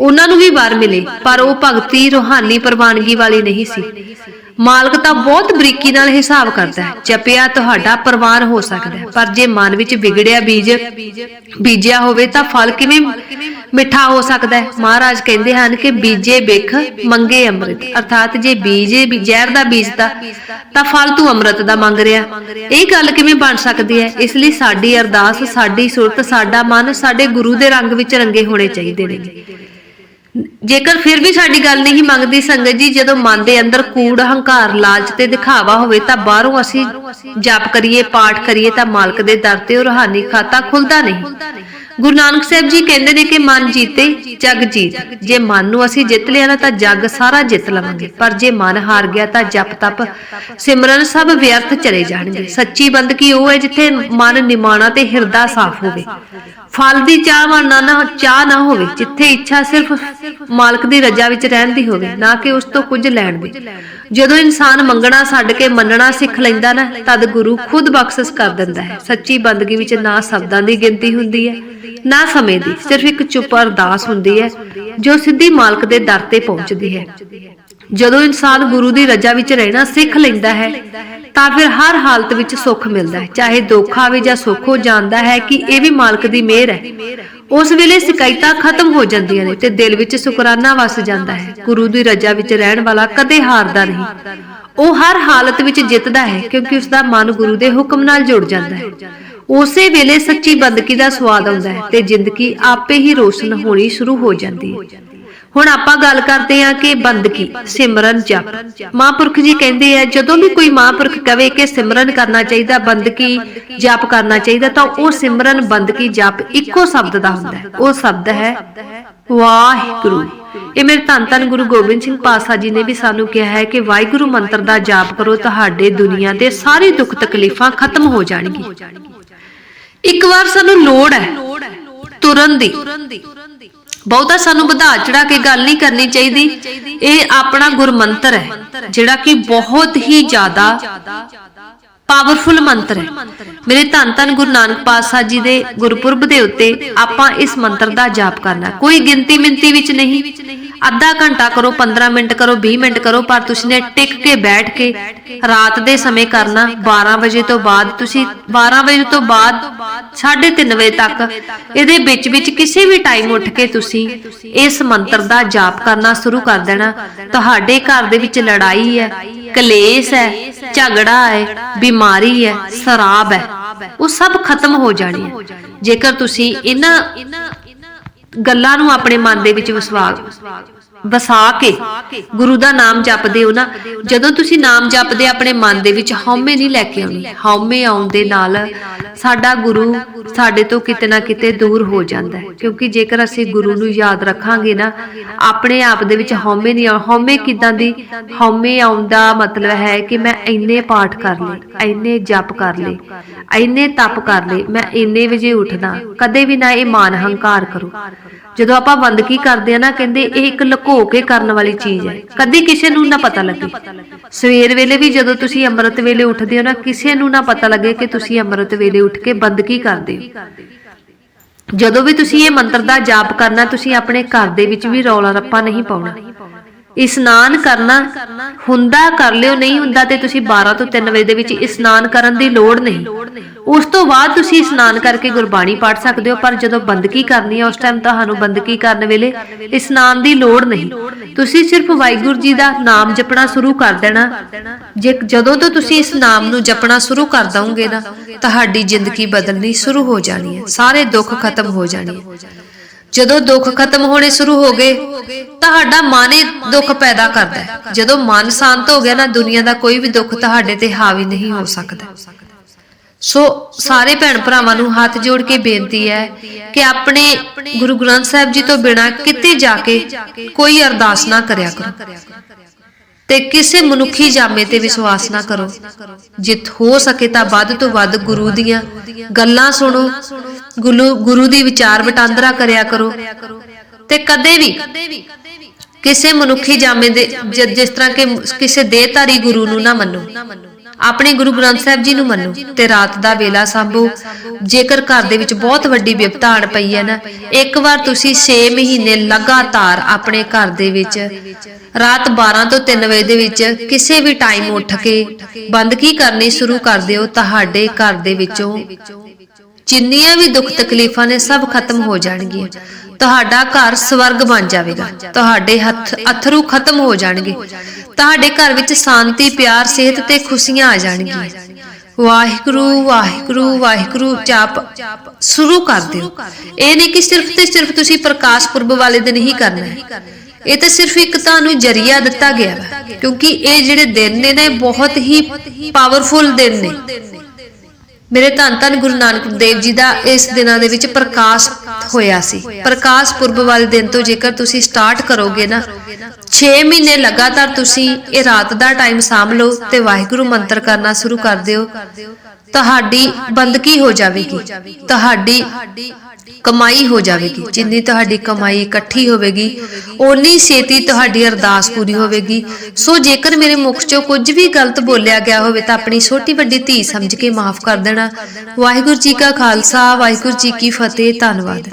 ਉਹਨਾਂ ਨੂੰ ਵੀ ਵਰ ਮਿਲੇ, ਪਰ ਉਹ ਭਗਤੀ, ਰੂਹਾਨੀ ਪ੍ਰਵਾਨਗੀ ਵਾਲੀ ਨਹੀਂ ਸੀ। ਮਾਲਕ ਤਾਂ ਬਹੁਤ ਬਰੀਕੀ ਨਾਲ ਹਿਸਾਬ ਕਰਦਾ ਹੈ। ਜਪਿਆ ਤੁਹਾਡਾ ਪ੍ਰਵਾਨ ਹੋ ਸਕਦਾ ਹੈ। ਪਰ ਜੇ ਮਨ ਵਿੱਚ ਵਿਗੜਿਆ ਬੀਜ ਬੀਜਿਆ ਹੋਵੇ ਤਾਂ ਫਲ ਕਿਵੇਂ ਮਿੱਠਾ ਹੋ ਸਕਦਾ ਹੈ? ਮਹਾਰਾਜ ਕਹਿੰਦੇ ਹਨ ਕਿ ਬੀਜੇ ਬਿਖ ਮੰਗੇ ਅੰਮ੍ਰਿਤ। ਅਰਥਾਤ ਜੇ ਬੀਜੇ ਜ਼ਹਿਰ ਦਾ ਬੀਜਦਾ ਤਾਂ ਫਲ ਤੂੰ ਅੰਮ੍ਰਿਤ ਦਾ ਮੰਗ ਰਿਹਾ ਇਹ ਗੱਲ ਕਿਵੇਂ ਬਣ ਸਕਦੀ ਹੈ? ਇਸ ਲਈ ਸਾਡੀ ਅਰਦਾਸ, ਸਾਡੀ ਸੁਰਤ, ਸਾਡਾ ਮਨ ਸਾਡੇ ਗੁਰੂ ਦੇ ਰੰਗ ਵਿੱਚ ਰੰਗੇ ਹੋਣੇ ਚਾਹੀਦੇ ਨੇ। ਜੇਕਰ ਫਿਰ ਵੀ ਸਾਡੀ ਗੱਲ ਨਹੀਂ ਮੰਗਦੀ ਸੰਗਤ ਜੀ, ਜਦੋਂ ਮਨ ਦੇ ਅੰਦਰ ਕੂੜ, ਹੰਕਾਰ, ਲਾਲਚ ਤੇ ਦਿਖਾਵਾ ਹੋਵੇ ਤਾਂ ਬਾਹਰੋਂ ਅਸੀਂ ਜਪ ਕਰੀਏ, ਪਾਠ ਕਰੀਏ ਤਾਂ ਮਾਲਕ ਦੇ ਦਰ ਤੇ ਉਹ ਰੂਹਾਨੀ ਖਾਤਾ ਖੁੱਲਦਾ ਨਹੀਂ। ਗੁਰੂ ਨਾਨਕ ਸਾਹਿਬ ਜੀ ਕਹਿੰਦੇ ਨੇ ਕਿ ਮਨ ਜੀਤੇ, ਜਗ ਜੀਤ ਜੇ ਮਨ ਨੂੰ ਅਸੀਂ ਜਿੱਤ ਲਿਆ ਨਾ ਤਾਂ ਜਗ ਸਾਰਾ ਜਿੱਤ ਲਵਾਂਗੇ। ਪਰ ਜੇ ਮਨ ਹਾਰ ਗਿਆ ਤਾਂ ਜਪ ਤਪ, ਸਿਮਰਨ ਸਭ ਵਿਅਰਥ ਚਲੇ ਜਾਣਗੇ। ਸੱਚੀ ਬੰਦਗੀ ਉਹ ਹੈ ਜਿੱਥੇ ਮਨ ਨਿਮਾਣਾ ਤੇ ਹਿਰਦਾ ਸਾਫ਼ ਹੋਵੇ। ਫਲ ਦੀ ਚਾਹ ਨਾ ਨਾ, ਚਾਹ ਨਾ ਹੋਵੇ, ਜਿੱਥੇ ਇੱਛਾ ਸਿਰਫ ਮਾਲਕ ਦੀ ਰਜ਼ਾ ਵਿੱਚ ਰਹਿਣ ਦੀ ਹੋਵੇ, ਨਾ ਕਿ ਉਸ ਤੋਂ ਕੁਝ ਲੈਣ ਦੀ। ਜਦੋਂ ਇਨਸਾਨ ਮੰਗਣਾ ਛੱਡ ਕੇ ਮੰਨਣਾ ਸਿੱਖ ਲੈਂਦਾ ਨਾ, ਤਦ ਗੁਰੂ ਖੁਦ ਬਖਸ਼ਿਸ਼ ਕਰ ਦਿੰਦਾ ਹੈ। ਸੱਚੀ ਬੰਦਗੀ ਵਿੱਚ ਨਾ ਸ਼ਬਦਾਂ ਦੀ ਗਿਣਤੀ ਹੁੰਦੀ ਹੈ। ਨਾ ਸਮੇਂ ਦੀ ਸਿਰਫ ਇੱਕ ਚੁੱਪ ਅਰਦਾਸ ਹੁੰਦੀ ਹੈ, ਜੋ ਸਿੱਧੀ ਮਾਲਕ ਦੇ ਦਰ ਤੇ ਪਹੁੰਚਦੀ ਹੈ। ਜਦੋਂ ਇਨਸਾਨ ਗੁਰੂ ਦੀ ਰਜ਼ਾ ਵਿੱਚ ਰਹਿਣਾ ਸਿੱਖ ਲੈਂਦਾ ਹੈ, ਤਾਂ ਫਿਰ ਹਰ ਹਾਲਤ ਵਿੱਚ ਸੁੱਖ ਮਿਲਦਾ ਹੈ। ਚਾਹੇ ਦੁੱਖ ਆਵੇ ਜਾਂ ਸੁੱਖ ਹੋ ਜਾਂਦਾ ਹੈ ਕਿ ਇਹ ਵੀ ਮਾਲਕ ਦੀ ਮਿਹਰ ਹੈ। ਉਸ ਵੇਲੇ ਸ਼ਿਕਾਇਤਾਂ ਖਤਮ ਹੋ ਜਾਂਦੀਆਂ ਨੇ ਤੇ ਦਿਲ ਵਿੱਚ ਸ਼ੁਕਰਾਨਾ ਵਸ ਜਾਂਦਾ ਹੈ। ਗੁਰੂ ਦੀ ਰਜ਼ਾ ਵਿੱਚ ਰਹਿਣ ਵਾਲਾ ਕਦੇ ਹਾਰਦਾ ਨਹੀਂ। ਉਹ ਹਰ ਹਾਲਤ ਵਿੱਚ ਜਿੱਤਦਾ ਹੈ, ਕਿਉਂਕਿ ਉਸ ਦਾ ਮਨ ਗੁਰੂ ਦੇ ਹੁਕਮ ਨਾਲ ਜੁੜ ਜਾਂਦਾ ਹੈ। ਉਸੇ ਵੇਲੇ ਸੱਚੀ ਬੰਦਗੀ ਦਾ ਸਵਾਦ ਆਉਂਦਾ ਹੈ ਤੇ ਜ਼ਿੰਦਗੀ ਆਪੇ ਹੀ ਰੋਸ਼ਨ ਹੋਣੀ ਸ਼ੁਰੂ ਹੋ ਜਾਂਦੀ ਹੈ। ਹੁਣ ਆਪਾਂ ਗੱਲ ਕਰਦੇ ਹਾਂ ਕਿ ਬੰਦਗੀ, ਸਿਮਰਨ ਜਪ। ਮਹਾਂਪੁਰਖ ਜੀ ਕਹਿੰਦੇ ਆ, ਜਦੋਂ ਵੀ ਕੋਈ ਮਹਾਂਪੁਰਖ ਕਵੇ ਕਿ ਸਿਮਰਨ ਕਰਨਾ ਚਾਹੀਦਾ, ਬੰਦਗੀ ਜਪ ਕਰਨਾ ਚਾਹੀਦਾ, ਤਾਂ ਉਹ ਸਿਮਰਨ, ਬੰਦਗੀ ਜਪ ਇੱਕੋ ਸ਼ਬਦ ਦਾ ਹੁੰਦਾ ਹੈ। ਉਹ ਸ਼ਬਦ ਹੈ ਵਾਹਿਗੁਰੂ। ਇਹ ਮੇਰੇ ਧੰਨ ਧੰਨ ਗੁਰੂ ਗੋਬਿੰਦ ਸਿੰਘ ਪਾਤਸ਼ਾਹ ਜੀ ਨੇ ਵੀ ਸਾਨੂੰ ਕਿਹਾ ਹੈ ਕਿ ਵਾਹਿਗੁਰੂ ਮੰਤਰ ਦਾ ਜਾਪ ਕਰੋ, ਤੁਹਾਡੇ ਦੁਨੀਆ ਦੇ ਸਾਰੇ ਦੁੱਖ ਤਕਲੀਫਾਂ ਖਤਮ ਹੋ ਜਾਣਗੀਆਂ। ਇੱਕ ਵਾਰ ਸਾਨੂੰ ਲੋੜ ਹੈ ਤੁਰਨ ਦੀ। ਬਹੁਤਾ ਸਾਨੂੰ ਵਧਾ ਚੜਾ ਕੇ ਗੱਲ ਨਹੀਂ ਕਰਨੀ ਚਾਹੀਦੀ। ਇਹ ਆਪਣਾ ਗੁਰਮੰਤਰ ਹੈ ਜਿਹੜਾ ਕਿ ਬਹੁਤ ਹੀ ਜ਼ਿਆਦਾ ਪਾਵਰਫੁਲ ਮੰਤਰ ਹੈ। ਮੇਰੇ ਧੰਨ ਧੰਨ ਗੁਰੂ ਨਾਨਕ ਪਾਤਸ਼ਾਹ ਜੀ ਦੇ ਗੁਰਪੁਰਬ ਦੇ ਉੱਤੇ ਆਪਾਂ ਇਸ ਮੰਤਰ ਦਾ ਜਾਪ ਕਰਨਾ ਕੋਈ ਗਿਣਤੀ ਮਿੰਤੀ ਵਿੱਚ ਨਹੀਂ। ਅੱਧਾ ਘੰਟਾ ਕਰੋ 15 ਮਿੰਟ ਕਰੋ 20 ਮਿੰਟ ਕਰੋ, ਪਰ ਤੁਸੀਂ ਨੇ ਟਿਕ ਕੇ ਬੈਠ ਕੇ ਰਾਤ ਦੇ ਸਮੇਂ ਕਰਨਾ 12 ਵਜੇ ਤੋਂ ਬਾਅਦ ਤੁਸੀਂ 12 ਵਜੇ ਤੋਂ ਬਾਅਦ 3:30 ਵਜੇ ਤੱਕ ਇਹਦੇ ਵਿੱਚ ਵਿੱਚ ਕਿਸੇ ਵੀ ਟਾਈਮ ਉੱਠ ਕੇ ਤੁਸੀਂ ਇਸ ਮੰਤਰ ਦਾ ਜਾਪ ਕਰਨਾ ਸ਼ੁਰੂ ਕਰ ਦੇਣਾ। ਤੁਹਾਡੇ ਘਰ ਦੇ ਵਿੱਚ ਲੜਾਈ ਹੈ। ਕਲੇਸ਼ ਹੈ, ਝਗੜਾ ਹੈ, ਬਿਮਾਰੀ ਹੈ, ਸ਼ਰਾਬ ਹੈ, ਉਹ ਸਭ ਖਤਮ ਹੋ ਜਾਣੀ ਹੈ ਜੇਕਰ ਤੁਸੀਂ ਇਹਨਾਂ ਗੱਲਾਂ ਨੂੰ ਆਪਣੇ ਮਨ ਦੇ ਵਿੱਚ ਵਿਸ਼ਵਾਸ ਵਸਾ ਕੇ ਗੁਰੂ ਦਾ ਨਾਮ ਜਪਦੇ ਹੋ ਨਾ। ਜਦੋਂ ਤੁਸੀਂ ਨਾਮ ਜਪਦੇ, ਆਪਣੇ ਮਨ ਦੇ ਵਿੱਚ ਹਉਮੈ ਨਹੀਂ ਲੈ ਕੇ ਆਉਣੀ। ਹਉਮੈ ਆਉਣ ਦੇ ਨਾਲ ਸਾਡਾ ਗੁਰੂ ਸਾਡੇ ਤੋਂ ਕਿਤੇ ਨਾ ਕਿਤੇ ਦੂਰ ਹੋ ਜਾਂਦਾ ਹੈ। ਕਿਉਂਕਿ ਜੇਕਰ ਅਸੀਂ ਗੁਰੂ ਨੂੰ ਯਾਦ ਰੱਖਾਂਗੇ ਨਾ, ਆਪਣੇ ਆਪ ਦੇ ਵਿੱਚ ਹਉਮੈ ਨਹੀਂ ਆਉ ਹਉਮੈ ਕਿਦਾਂ ਦੀ? ਹਉਮੈ ਆਉਣ ਦਾ ਮਤਲਬ ਹੈ ਕਿ ਮੈਂ ਇੰਨੇ ਪਾਠ ਕਰ ਲਏ, ਇੰਨੇ ਜਪ ਕਰ ਲਏ, ਇੰਨੇ ਤਪ ਕਰ ਲਏ, ਮੈਂ ਇੰਨੇ ਵਜੇ ਉੱਠਦਾ। ਕਦੇ ਵੀ ਨਾ ਇਹ ਮਾਨ ਹੰਕਾਰ ਕਰੋ। ਜਦੋਂ ਆਪਾਂ ਬੰਦਗੀ ਕਰਦੇ ਆ ਨਾ, ਕਹਿੰਦੇ ਇਹ ਇੱਕ ਲੁਕੋ ਕੇ ਕਰਨ ਵਾਲੀ ਚੀਜ਼ ਹੈ। ਕਦੀ ਕਿਸੇ ਨੂੰ ਨਾ ਪਤਾ ਲੱਗੇ। ਸਵੇਰ ਵੇਲੇ ਵੀ ਜਦੋਂ ਤੁਸੀਂ ਅੰਮ੍ਰਿਤ ਵੇਲੇ ਉੱਠਦੇ ਹੋ ਨਾ, ਕਿਸੇ ਨੂੰ ਨਾ ਪਤਾ ਲੱਗੇ ਕਿ ਤੁਸੀਂ ਅੰਮ੍ਰਿਤ ਵੇਲੇ ਉੱਠ ਕੇ ਬੰਦਗੀ ਕਰਦੇ ਹੋ। ਜਦੋਂ ਵੀ ਤੁਸੀਂ ਇਹ ਮੰਤਰ ਦਾ ਜਾਪ ਕਰਨਾ, ਤੁਸੀਂ ਆਪਣੇ ਘਰ ਦੇ ਵਿੱਚ ਵੀ ਰੌਲਾ ਰੱਪਾ ਨਹੀਂ ਪਾਉਣਾ। ਇਸ਼ਨਾਨ ਕਰਨਾ ਹੁੰਦਾ ਕਰ ਲਿਓ, ਨਹੀਂ ਹੁੰਦਾ ਤੇ ਤੁਸੀਂ 12 ਤੋਂ 3 ਵਜੇ ਦੇ ਵਿੱਚ ਇਸ਼ਨਾਨ ਕਰਨ ਦੀ ਲੋੜ ਨਹੀਂ। ਉਸ ਤੋਂ ਬਾਅਦ ਤੁਸੀਂ ਇਸ਼ਨਾਨ ਕਰਕੇ ਗੁਰਬਾਣੀ ਪੜ੍ਹ ਸਕਦੇ ਹੋ, ਪਰ ਜਦੋਂ ਬੰਦਗੀ ਕਰਨੀ ਹੈ ਉਸ ਟਾਈਮ ਤੁਹਾਨੂੰ ਬੰਦਗੀ ਕਰਨ ਵੇਲੇ ਇਸ਼ਨਾਨ ਦੀ ਲੋੜ ਨਹੀਂ। ਤੁਸੀਂ ਸਿਰਫ ਵਾਹਿਗੁਰੂ ਜੀ ਦਾ ਨਾਮ ਜਪਣਾ ਸ਼ੁਰੂ ਕਰ ਦੇਣਾ। ਜੇ ਜਦੋਂ ਤੋਂ ਤੁਸੀਂ ਇਸ ਨਾਮ ਨੂੰ ਜਪਣਾ ਸ਼ੁਰੂ ਕਰ ਦਵੋਗੇ ਨਾ, ਤੁਹਾਡੀ ਜ਼ਿੰਦਗੀ ਬਦਲਣੀ ਸ਼ੁਰੂ ਹੋ ਜਾਣੀ ਹੈ। ਸਾਰੇ ਦੁੱਖ ਖਤਮ ਹੋ ਜਾਣੇ ਜਦੋਂ ਦੁੱਖ ਖਤਮ ਹੋਣੇ ਸ਼ੁਰੂ ਹੋ ਗਏ, ਤੁਹਾਡਾ ਮਨ ਹੀ ਦੁੱਖ ਪੈਦਾ ਕਰਦਾ ਹੈ। ਜਦੋਂ ਮਨ ਸ਼ਾਂਤ ਹੋ ਗਿਆ ਨਾ, ਦੁਨੀਆ ਦਾ ਕੋਈ ਵੀ ਦੁੱਖ ਤੁਹਾਡੇ ਤੇ ਹਾਵੀ ਨਹੀਂ ਹੋ ਸਕਦਾ। ਸੋ ਸਾਰੇ ਭੈਣ ਭਰਾਵਾਂ ਨੂੰ ਹੱਥ ਜੋੜ ਕੇ ਬੇਨਤੀ ਹੈ ਕਿ ਆਪਣੇ ਗੁਰੂ ਗ੍ਰੰਥ ਸਾਹਿਬ ਜੀ ਤੋਂ ਬਿਨਾ ਕਿਤੇ ਜਾ ਕੇ ਕੋਈ ਅਰਦਾਸ ਨਾ ਕਰਿਆ ਕਰੋ। ਤੇ ਕਿਸੇ ਮਨੁੱਖੀ ਜਾਮੇ ਤੇ ਵਿਸ਼ਵਾਸ ਨਾ ਕਰੋ। ਜਿੱਤ ਹੋ ਸਕੇ ਤਾਂ ਵੱਧ ਤੋਂ ਵੱਧ ਗੁਰੂ ਦੀਆਂ ਗੱਲਾਂ ਸੁਣੋ ਗੁਰੂ ਗੁਰੂ ਦੀ ਵਿਚਾਰ ਵਟਾਂਦਰਾ ਕਰਿਆ ਕਰੋ। ਤੇ ਕਦੇ ਵੀ ਕਿਸੇ ਮਨੁੱਖੀ ਜਾਮੇ ਦੇ ਜਿਸ ਤਰ੍ਹਾਂ ਕਿ ਕਿਸੇ ਦੇਹਧਾਰੀ ਗੁਰੂ ਨੂੰ ਨਾ ਮੰਨੋ। ਆਪਣੇ ਗੁਰੂ ਗ੍ਰੰਥ ਸਾਹਿਬ ਜੀ ਨੂੰ ਮੰਨੋ ਤੇ ਰਾਤ ਦਾ ਵੇਲਾ ਸੰਭੋ। ਜੇਕਰ ਘਰ ਦੇ ਵਿੱਚ ਬਹੁਤ ਵੱਡੀ ਵਿਪਤਾ ਆਣ ਪਈ ਹੈ ਨਾ, ਇੱਕ ਵਾਰ ਤੁਸੀਂ 6 ਮਹੀਨੇ ਲਗਾਤਾਰ ਆਪਣੇ ਘਰ ਦੇ ਵਿੱਚ ਰਾਤ 12 ਤੋਂ 3 ਵਜੇ ਦੇ ਵਿੱਚ ਕਿਸੇ ਵੀ ਟਾਈਮ ਉੱਠ ਕੇ ਬੰਦਗੀ ਕਰਨੀ ਸ਼ੁਰੂ ਕਰ ਦਿਓ, ਤੁਹਾਡੇ ਘਰ ਦੇ ਵਿੱਚੋਂ ਜਿੰਨੀਆਂ ਵੀ ਦੁੱਖ ਤਕਲੀਫਾਂ ਨੇ ਸਭ ਖਤਮ ਹੋ ਜਾਣਗੀਆਂ। ਤੁਹਾਡਾ ਘਰ ਸਵਰਗ ਬਣ ਜਾਵੇਗਾ। ਤੁਹਾਡੇ ਹੱਥ ਅਥਰੂ ਖਤਮ ਹੋ ਜਾਣਗੇ। ਤੁਹਾਡੇ ਘਰ ਵਿੱਚ ਸ਼ਾਂਤੀ, ਪਿਆਰ, ਸਿਹਤ ਤੇ ਖੁਸ਼ੀਆਂ ਆ ਜਾਣਗੀਆਂ। ਵਾਹਿਗੁਰੂ ਵਾਹਿਗੁਰੂ ਵਾਹਿਗੁਰੂ, ਜਾਪ ਸ਼ੁਰੂ ਕਰ ਦਿਓ। ਇਹ ਨਹੀਂ ਕਿ ਸਿਰਫ ਤੇ ਸਿਰਫ ਤੁਸੀਂ ਪ੍ਰਕਾਸ਼ ਪੁਰਬ ਵਾਲੇ ਦਿਨ ਹੀ ਕਰਨਾ ਹੈ। ਇਹ ਤਾਂ ਸਿਰਫ ਇੱਕ ਤੁਹਾਨੂੰ ਜਰੀਆ ਦਿੱਤਾ ਗਿਆ ਹੈ, ਕਿਉਂਕਿ ਇਹ ਜਿਹੜੇ ਦਿਨ ਨੇ ਨਾ ਬਹੁਤ ਹੀ ਪਾਵਰਫੁਲ ਦਿਨ ਨੇ। ਮੇਰੇ ਧੰਨ ਧੰਨ ਗੁਰੂ ਨਾਨਕ ਦੇਵ ਜੀ ਦਾ ਇਸ ਦਿਨਾਂ ਦੇ ਵਿੱਚ ਪ੍ਰਕਾਸ਼ ਹੋਇਆ ਸੀ। ਪ੍ਰਕਾਸ਼ ਪੁਰਬ ਵਾਲੇ ਦਿਨ ਤੋਂ ਜੇਕਰ ਤੁਸੀਂ ਸਟਾਰਟ ਕਰੋਗੇ ਨਾ 6 ਮਹੀਨੇ ਲਗਾਤਾਰ ਤੁਸੀਂ ਇਹ ਰਾਤ ਦਾ ਟਾਈਮ ਸਾਂਭ ਲਓ ਤੇ ਵਾਹਿਗੁਰੂ ਮੰਤਰ ਕਰਨਾ ਸ਼ੁਰੂ ਕਰ ਦਿਓ। ਤੁਹਾਡੀ ਬੰਦਗੀ ਹੋ ਜਾਵੇਗੀ। ਤੁਹਾਡੀ ਕਮਾਈ ਹੋ ਜਾਵੇਗੀ। ਜਿੰਨੀ ਤੁਹਾਡੀ ਕਮਾਈ ਇਕੱਠੀ ਹੋਵੇਗੀ ਓਨੀ ਛੇਤੀ ਤੁਹਾਡੀ ਅਰਦਾਸ ਪੂਰੀ ਹੋਵੇਗੀ। ਸੋ ਜੇਕਰ ਮੇਰੇ ਮੁਖ ਚੋਂ ਕੁਝ ਵੀ ਗਲਤ ਬੋਲਿਆ ਗਿਆ ਹੋਵੇ ਤਾਂ ਆਪਣੀ ਛੋਟੀ ਵੱਡੀ ਧੀ ਸਮਝ ਕੇ ਮਾਫ ਕਰ ਦੇਣਾ। ਵਾਹਿਗੁਰੂ ਜੀ ਕਾ ਖਾਲਸਾ ਵਾਹਿਗੁਰੂ ਜੀ ਕੀ ਫਤਿਹ ਧੰਨਵਾਦ।